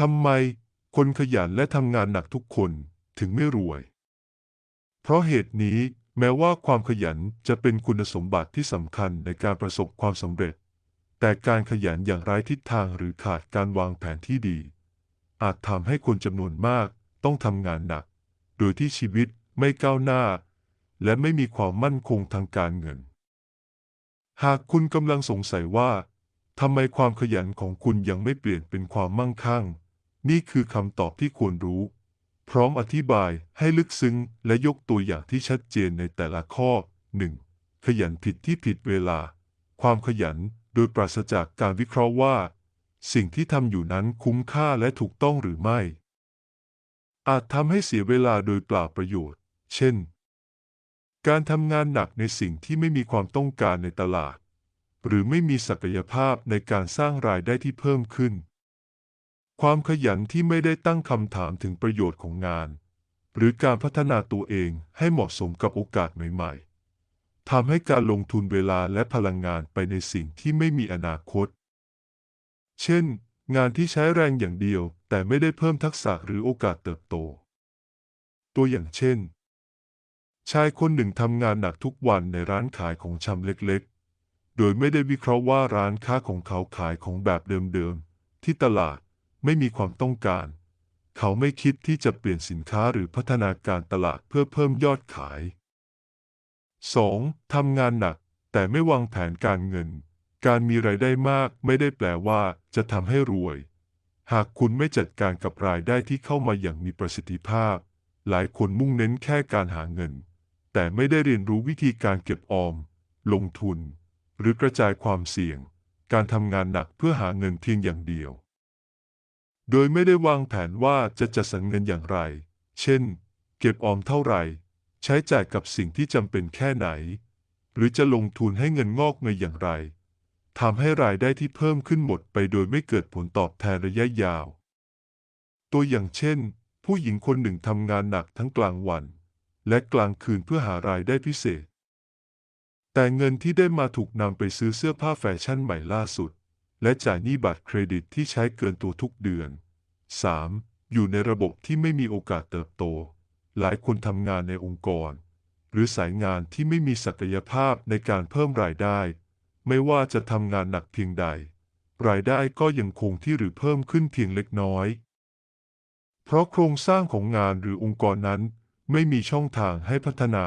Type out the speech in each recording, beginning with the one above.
ทำไมคนขยันและทำงานหนักทุกคนถึงไม่รวย เพราะเหตุนี้แม้ว่าความขยันจะเป็นคุณสมบัติที่สำคัญในการประสบความสำเร็จ แต่การขยันอย่างไร้ทิศทางหรือขาดการวางแผนที่ดี อาจทำให้คนจำนวนมากต้องทำงานหนัก โดยที่ชีวิตไม่ก้าวหน้า และไม่มีความมั่นคงทางการเงิน หากคุณกำลังสงสัยว่าทำไมความขยันของคุณยังไม่เปลี่ยนเป็นความมั่งคั่ง นี่คือคำตอบที่ควรรู้ พร้อมอธิบายให้ลึกซึ้งและยกตัวอย่างที่ชัดเจนในแต่ละข้อ 1. ขยันผิดที่ผิดเวลา ความขยันโดยปราศจากการวิเคราะห์ว่า สิ่งที่ทำอยู่นั้นคุ้มค่าและถูกต้องหรือไม่ อาจทำให้เสียเวลาโดยเปล่าประโยชน์ เช่น การทำงานหนักในสิ่งที่ไม่มีความต้องการในตลาด หรือไม่มีศักยภาพในการสร้างรายได้ที่เพิ่มขึ้น ความขยันที่ไม่ได้ตั้งคำถามถึงประโยชน์ของงาน หรือการพัฒนาตัวเองให้เหมาะสมกับโอกาสใหม่ๆทำให้การลงทุนเวลาและพลังงานไปในสิ่งที่ไม่มีอนาคต เช่น งานที่ใช้แรงอย่างเดียว แต่ไม่ได้เพิ่มทักษะหรือโอกาสเติบโต ตัวอย่างเช่น ชายคนหนึ่งทำงานหนักทุกวันในร้านขายของชำเล็กๆ โดยไม่ได้วิเคราะห์ว่าร้านค้าของเขาขายของแบบเดิมๆที่ตลาด ไม่มีความต้องการ เขาไม่คิดที่จะเปลี่ยนสินค้าหรือพัฒนาการตลาดเพื่อเพิ่มยอดขาย 2. ทำงานหนัก แต่ไม่วางแผนการเงิน การมีรายได้มากไม่ได้แปลว่าจะทำให้รวย หากคุณไม่จัดการกับรายได้ที่เข้ามาอย่างมีประสิทธิภาพ หลายคนมุ่งเน้นแค่การหาเงิน แต่ไม่ได้เรียนรู้วิธีการเก็บออม ลงทุน หรือกระจายความเสี่ยง การทำงานหนักเพื่อหาเงินเพียงอย่างเดียว โดยไม่ได้วางแผนว่าจะจัดสรรเงินอย่างไร เช่น เก็บออมเท่าไหร่ ใช้จ่ายกับสิ่งที่จำเป็นแค่ไหน หรือจะลงทุนให้เงินงอกเงยอย่างไรทำให้รายได้ที่เพิ่มขึ้นหมดไปโดยไม่เกิดผลตอบแทนระยะยาว ตัวอย่างเช่น ผู้หญิงคนหนึ่งทำงานหนักทั้งกลางวัน และกลางคืนเพื่อหารายได้พิเศษ แต่เงินที่ได้มาถูกนำไปซื้อเสื้อผ้าแฟชั่นใหม่ล่าสุด และจ่ายหนี้บัตรเครดิตที่ใช้เกินตัวทุกเดือน 3. อยู่ในระบบที่ไม่มีโอกาสเติบโต หลายคนทำงานในองค์กร หรือสายงานที่ไม่มีศักยภาพในการเพิ่มรายได้ ไม่ว่าจะทำงานหนักเพียงใด รายได้ก็ยังคงที่หรือเพิ่มขึ้นเพียงเล็กน้อย เพราะโครงสร้างของงานหรือองค์กรนั้น ไม่มีช่องทางให้พัฒนา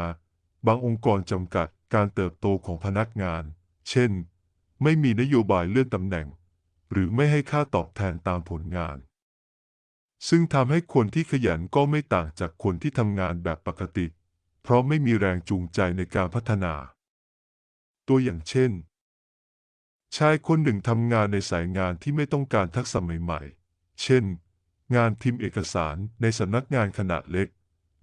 บางองค์กรจำกัดการเติบโตของพนักงาน เช่น ไม่มีนโยบายเลื่อนตำแหน่ง หรือไม่ให้ค่าตอบแทนตามผลงาน ซึ่งทำให้คนที่ขยันก็ไม่ต่างจากคนที่ทำงานแบบปกติ เพราะไม่มีแรงจูงใจในการพัฒนา ตัวอย่างเช่น ชายคนหนึ่งทำงานในสายงานที่ไม่ต้องการทักษะใหม่ๆ เช่น งานพิมพ์เอกสารในสำนักงานขนาดเล็ก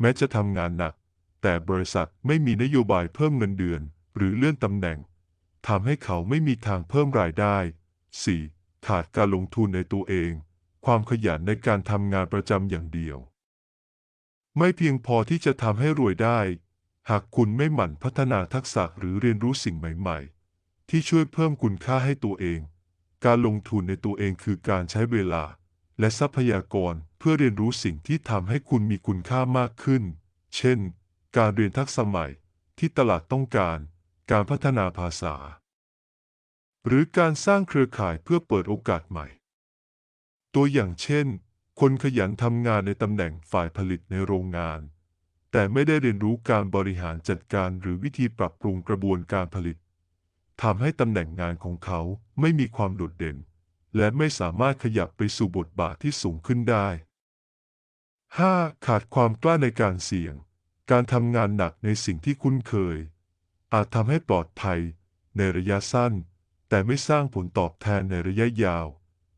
แม้จะทำงานหนัก แต่บริษัทไม่มีนโยบายเพิ่มเงินเดือน หรือเลื่อนตำแหน่ง ทำให้เขาไม่มีทางเพิ่มรายได้ 4. ขาดการลงทุนในตัวเอง ความขยันในการทำงานประจำอย่างเดียว ไม่เพียงพอที่จะทำให้รวยได้ หากคุณไม่หมั่นพัฒนาทักษะหรือเรียนรู้สิ่งใหม่ๆ ที่ช่วยเพิ่มคุณค่าให้ตัวเอง การลงทุนในตัวเองคือการใช้เวลา และทรัพยากรเพื่อเรียนรู้สิ่งที่ทำให้คุณมีคุณค่ามากขึ้น เช่น การเรียนทักษะใหม่ที่ตลาดต้องการ การพัฒนาภาษา หรือการสร้างเครือข่ายเพื่อเปิดโอกาสใหม่ ตัวอย่างเช่น คนขยันทำงานในตำแหน่งฝ่ายผลิตในโรงงาน แต่ไม่ได้เรียนรู้การบริหารจัดการหรือวิธีปรับปรุงกระบวนการผลิตทำให้ตำแหน่งงานของเขาไม่มีความโดดเด่น และไม่สามารถขยับไปสู่บทบาทที่สูงขึ้นได้ 5. ขาดความกล้าในการเสี่ยง การทำงานหนักในสิ่งที่คุ้นเคย อาจทำให้ปลอดภัยในระยะสั้น แต่ไม่สร้างผลตอบแทนในระยะยาว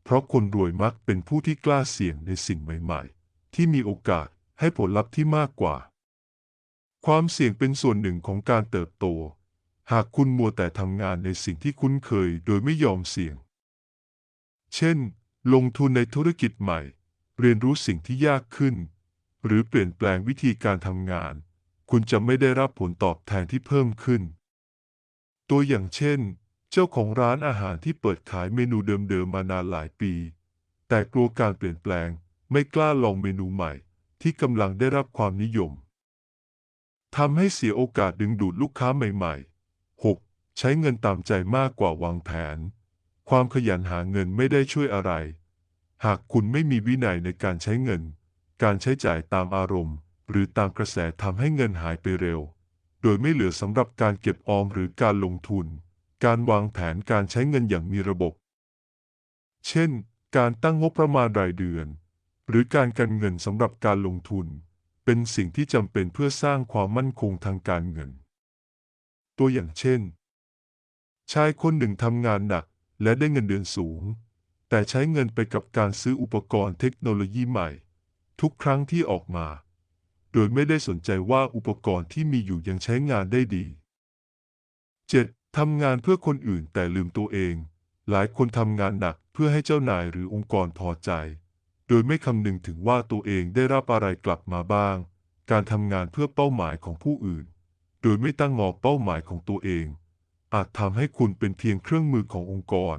เพราะคนรวยมักเป็นผู้ที่กล้าเสี่ยงในสิ่งใหม่ ๆ ที่มีโอกาสให้ผลลัพธ์ที่มากกว่า ความเสี่ยงเป็นส่วนหนึ่งของการเติบโต หากคุณมัวแต่ทำงานในสิ่งที่คุ้นเคยโดยไม่ยอมเสี่ยง เช่น ลงทุนในธุรกิจใหม่ เรียนรู้สิ่งที่ยากขึ้น หรือเปลี่ยนแปลงวิธีการทำงาน คุณจะไม่ได้รับผลตอบแทนที่เพิ่มขึ้น ตัวอย่างเช่น เจ้าของร้านอาหารที่เปิดขายเมนูเดิมๆมานานหลายปี แต่กลัวการเปลี่ยนแปลง ไม่กล้าลองเมนูใหม่ ที่กำลังได้รับความนิยมทำให้เสียโอกาสดึงดูดลูกค้าใหม่ๆ 6. ใช้เงินตามใจมากกว่าวางแผน ความขยันหาเงินไม่ได้ช่วยอะไร หากคุณไม่มีวินัยในการใช้เงิน การใช้จ่ายตามอารมณ์ หรือตามกระแสทำให้เงินหายไปเร็ว โดยไม่เหลือสำหรับการเก็บออมหรือการลงทุน การวางแผนการใช้เงินอย่างมีระบบ เช่น การตั้งงบประมาณรายเดือน หรือการกันเงินสำหรับการลงทุน เป็นสิ่งที่จำเป็นเพื่อสร้างความมั่นคงทางการเงิน ตัวอย่างเช่น ชายคนหนึ่งทำงานหนักและได้เงินเดือนสูง แต่ใช้เงินไปกับการซื้ออุปกรณ์เทคโนโลยีใหม่ ทุกครั้งที่ออกมา โดยไม่ได้สนใจว่าอุปกรณ์ที่มีอยู่ยังใช้งานได้ดี 7. ทำงานเพื่อคนอื่นแต่ลืมตัวเอง หลายคนทำงานหนักเพื่อให้เจ้านายหรือองค์กรพอใจ โดยไม่คำนึงถึงว่าตัวเองได้รับอะไรกลับมาบ้าง การทำงานเพื่อเป้าหมายของผู้อื่น โดยไม่ตั้งงอเป้าหมายของตัวเอง อาจทำให้คุณเป็นเพียงเครื่องมือขององค์กร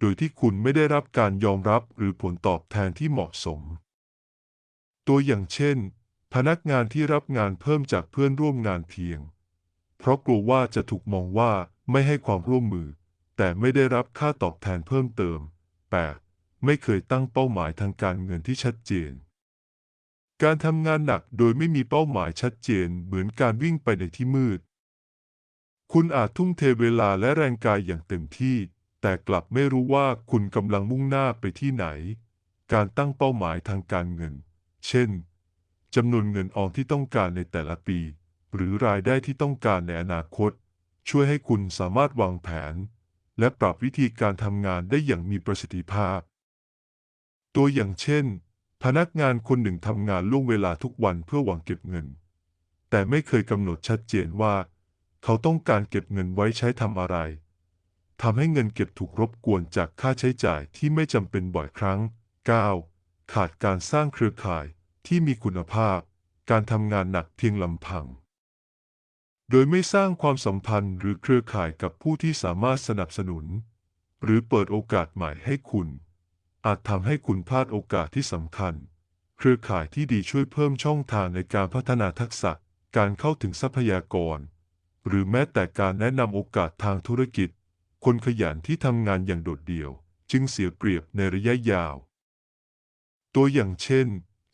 โดยที่คุณไม่ได้รับการยอมรับหรือผลตอบแทนที่เหมาะสม ตัวอย่างเช่น พนักงานที่รับงานเพิ่มจากเพื่อนร่วมงานเพียง เพราะกลัวว่าจะถูกมองว่าไม่ให้ความร่วมมือ แต่ไม่ได้รับค่าตอบแทนเพิ่มเติม 8. ไม่เคยตั้งเป้าหมายทางการเงินที่ชัดเจน การทำงานหนักโดยไม่มีเป้าหมายชัดเจนเหมือนการวิ่งไปในที่มืด คุณอาจทุ่มเทเวลาและแรงกายอย่างเต็มที่ แต่กลับไม่รู้ว่าคุณกำลังมุ่งหน้าไปที่ไหน การตั้งเป้าหมายทางการเงิน เช่น จำนวนเงินออมที่ต้องการในแต่ละปี หรือรายได้ที่ต้องการในอนาคต ช่วยให้คุณสามารถวางแผน และปรับวิธีการทำงานได้อย่างมีประสิทธิภาพ ตัวอย่างเช่น พนักงานคนหนึ่งทำงานล่วงเวลาทุกวันเพื่อหวังเก็บเงิน แต่ไม่เคยกำหนดชัดเจนว่า เขาต้องการเก็บเงินไว้ใช้ทำอะไรทำให้เงินเก็บถูกรบกวนจากค่าใช้จ่ายที่ไม่จำเป็นบ่อยครั้ง 9. ขาดการสร้างเครือข่าย ที่มีคุณภาพ การทำงานหนักเพียงลำพัง โดยไม่สร้างความสัมพันธ์หรือเครือข่ายกับผู้ที่สามารถสนับสนุน หรือเปิดโอกาสใหม่ให้คุณ อาจทำให้คุณพลาดโอกาสที่สำคัญ เครือข่ายที่ดีช่วยเพิ่มช่องทางในการพัฒนาทักษะ การเข้าถึงทรัพยากร หรือแม้แต่การแนะนำโอกาสทางธุรกิจ คนขยันที่ทำงานอย่างโดดเดี่ยว จึงเสียเปรียบในระยะยาว ตัวอย่างเช่น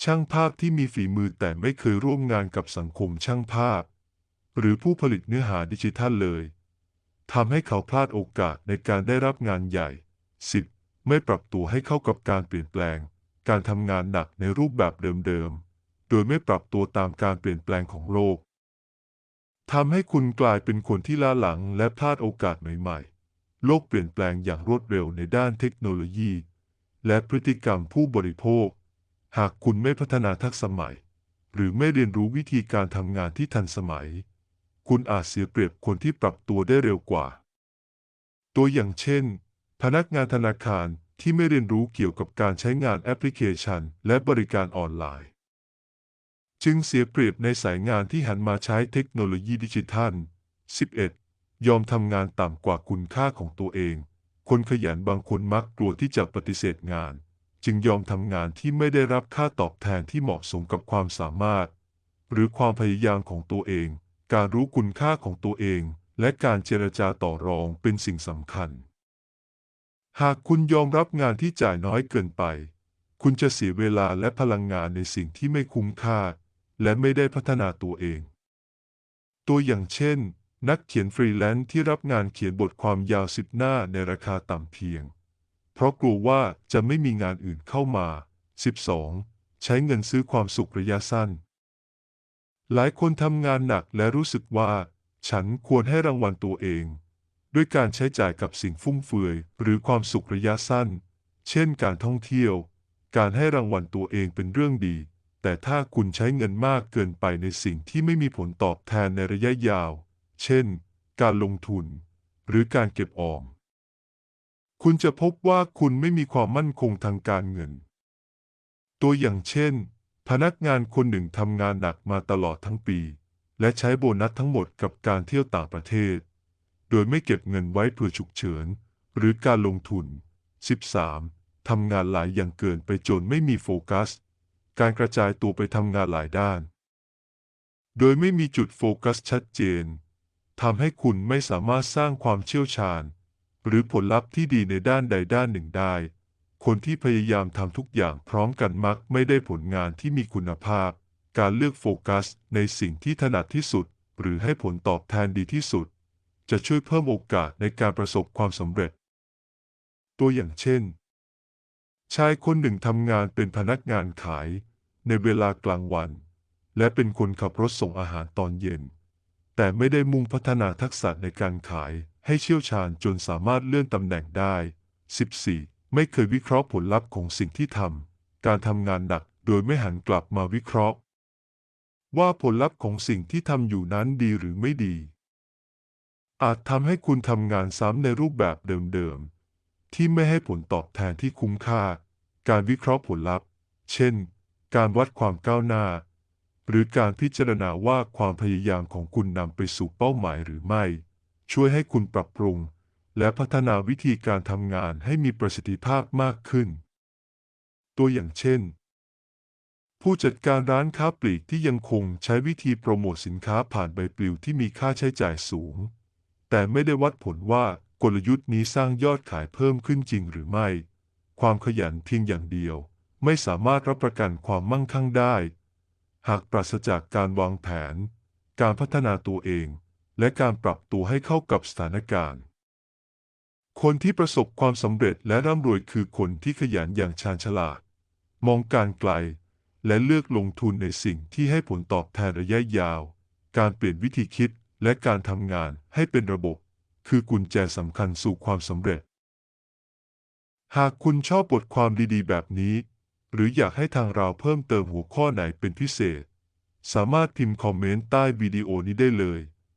ช่างภาพที่มีฝีมือแต่ไม่เคยร่วมงานกับสังคมช่างภาพ หรือผู้ผลิตเนื้อหาดิจิทัลเลยทำให้เขาพลาดโอกาสในการได้รับงานใหญ่ 10. ไม่ปรับตัวให้เข้ากับการเปลี่ยนแปลง การทำงานหนักในรูปแบบเดิมๆ โดยไม่ปรับตัวตามการเปลี่ยนแปลงของโลกทำให้คุณกลายเป็นคนที่ล้าหลังและพลาดโอกาสใหม่ๆ โลกเปลี่ยนแปลงอย่างรวดเร็วในด้านเทคโนโลยี และพฤติกรรมผู้บริโภค หากคุณไม่พัฒนาทักษะใหม่ หรือไม่เรียนรู้วิธีการทำงานที่ทันสมัย คุณอาจเสียเปรียบคนที่ปรับตัวได้เร็วกว่า ตัวอย่างเช่น พนักงานธนาคารที่ไม่เรียนรู้เกี่ยวกับการใช้งานแอปพลิเคชัน และบริการออนไลน์ จึงเสียเปรียบในสายงานที่หันมาใช้เทคโนโลยีดิจิทัล 11. ยอมทำงานต่ำกว่าคุณค่าของตัวเอง คนขยันบางคนมักกลัวที่จะปฏิเสธงาน จึงยอมทำงานที่ไม่ได้รับค่าตอบแทนที่เหมาะสมกับความสามารถ หรือความพยายามของตัวเอง การรู้คุณค่าของตัวเอง และการเจรจาต่อรองเป็นสิ่งสำคัญ หากคุณยอมรับงานที่จ่ายน้อยเกินไป คุณจะเสียเวลาและพลังงานในสิ่งที่ไม่คุ้มค่า และไม่ได้พัฒนาตัวเอง ตัวอย่างเช่น นักเขียนฟรีแลนซ์ที่รับงานเขียนบทความยาวสิบหน้าในราคาต่ำเพียง เพราะกลัวว่าจะไม่มีงานอื่นเข้ามา 12. ใช้เงินซื้อความสุขระยะสั้น หลายคนทำงานหนักและรู้สึกว่า ฉันควรให้รางวัลตัวเอง ด้วยการใช้จ่ายกับสิ่งฟุ่มเฟือยหรือความสุขระยะสั้น เช่นการท่องเที่ยว การให้รางวัลตัวเองเป็นเรื่องดี แต่ถ้าคุณใช้เงินมากเกินไปในสิ่งที่ไม่มีผลตอบแทนในระยะยาว เช่น การลงทุน หรือการเก็บออม คุณจะพบว่าคุณไม่มีความมั่นคงทางการเงิน ตัวอย่างเช่น พนักงานคนหนึ่งทำงานหนักมาตลอดทั้งปี และใช้โบนัสทั้งหมดกับการเที่ยวต่างประเทศ โดยไม่เก็บเงินไว้เพื่อฉุกเฉิน หรือการลงทุน 13. ทำงานหลายอย่างเกินไปจนไม่มีโฟกัส การกระจายตัวไปทำงานหลายด้าน โดยไม่มีจุดโฟกัสชัดเจนทำให้คุณไม่สามารถสร้างความเชี่ยวชาญ หรือผลลัพธ์ที่ดีในด้านใดด้านหนึ่งได้ คนที่พยายามทำทุกอย่างพร้อมกันมักไม่ได้ผลงานที่มีคุณภาพ การเลือกโฟกัสในสิ่งที่ถนัดที่สุด หรือให้ผลตอบแทนดีที่สุด จะช่วยเพิ่มโอกาสในการประสบความสำเร็จ ตัวอย่างเช่น ชายคนหนึ่งทำงานเป็นพนักงานขาย ในเวลากลางวัน และเป็นคนขับรถส่งอาหารตอนเย็น แต่ไม่ได้มุ่งพัฒนาทักษะในการขาย ให้เชี่ยวชาญจนสามารถเลื่อนตำแหน่งได้ 14. ไม่เคยวิเคราะห์ผลลัพธ์ของสิ่งที่ทำ การทำงานหนักโดยไม่หันกลับมาวิเคราะห์ ว่าผลลัพธ์ของสิ่งที่ทำอยู่นั้นดีหรือไม่ดี อาจทำให้คุณทำงานซ้ำในรูปแบบเดิมๆ ที่ไม่ให้ผลตอบแทนที่คุ้มค่า การวิเคราะห์ผลลัพธ์ เช่น การวัดความก้าวหน้า หรือการพิจารณาว่าความพยายามของคุณนำไปสู่เป้าหมายหรือไม่ ช่วยให้คุณปรับปรุง และพัฒนาวิธีการทำงานให้มีประสิทธิภาพมากขึ้น ตัวอย่างเช่น ผู้จัดการร้านค้าปลีกที่ยังคงใช้วิธีโปรโมทสินค้าผ่านใบปลิวที่มีค่าใช้จ่ายสูง แต่ไม่ได้วัดผลว่ากลยุทธ์นี้สร้างยอดขายเพิ่มขึ้นจริงหรือไม่ ความขยันเพียงอย่างเดียว ไม่สามารถรับประกันความมั่งคั่งได้ หากปราศจากการวางแผน การพัฒนาตัวเอง และการปรับตัวให้เข้ากับสถานการณ์ คนที่ประสบความสำเร็จและร่ำรวยคือคนที่ขยันอย่างชาญฉลาด มองการไกล และเลือกลงทุนในสิ่งที่ให้ผลตอบแทนระยะยาว การเปลี่ยนวิธีคิดและการทำงานให้เป็นระบบ คือกุญแจสำคัญสู่ความสำเร็จ หากคุณชอบบทความดีๆ แบบนี้ หรืออยากให้ทางเราเพิ่มเติมหัวข้อไหนเป็นพิเศษ สามารถพิมพ์คอมเมนต์ใต้วิดีโอนี้ได้เลย